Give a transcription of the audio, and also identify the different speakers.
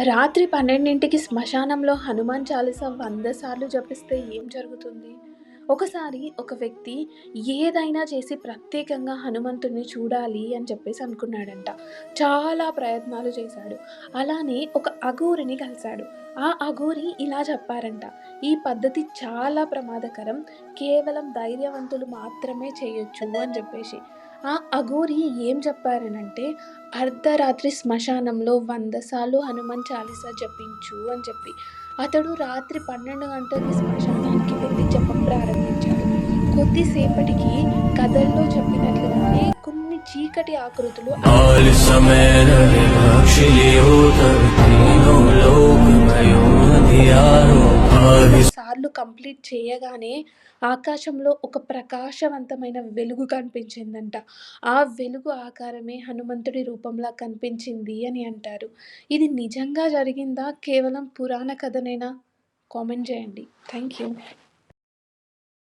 Speaker 1: రాత్రి పన్నెండింటికి శ్మశానంలో హనుమాన్ చాలీసా వంద సార్లు జపిస్తే ఏం జరుగుతుంది? ఒకసారి ఒక వ్యక్తి ఏదైనా చేసి ప్రత్యేకంగా హనుమంతుడిని చూడాలి అని చెప్పేసి అనుకున్నాడంట. చాలా ప్రయత్నాలు చేశాడు. అలానే ఒక అఘోరిని కలిశాడు. ఆ అఘోరి ఇలా చెప్పారంట. ఈ పద్ధతి చాలా ప్రమాదకరం. కేవలం ధైర్యవంతులు మాత్రమే చేయొచ్చు అని చెప్పేసి. ఆ అఘోరి ఏం చెప్పారనంటే అర్ధరాత్రి శ్మశానంలో వంద సార్లు హనుమాన్ చాలీసా జపించు అని చెప్పి. అతడు రాత్రి పన్నెండు గంటలకి శ్మశానానికి వెళ్ళి జపం ప్రారంభించాడు. కొద్దిసేపటికి కథల్లో చెప్పినట్లుగానే కొన్ని చీకటి ఆకృతులు సార్లు కంప్లీట్ చేయగానే ఆకాశంలో ఒక ప్రకాశవంతమైన వెలుగు కనిపించిందంట. ఆ వెలుగు ఆకారమే హనుమంతుడి రూపంలా కనిపించింది అని అంటారు. ఇది నిజంగా జరిగిందా? కేవలం పురాణ కథనైనా? కామెంట్ చేయండి. Thank you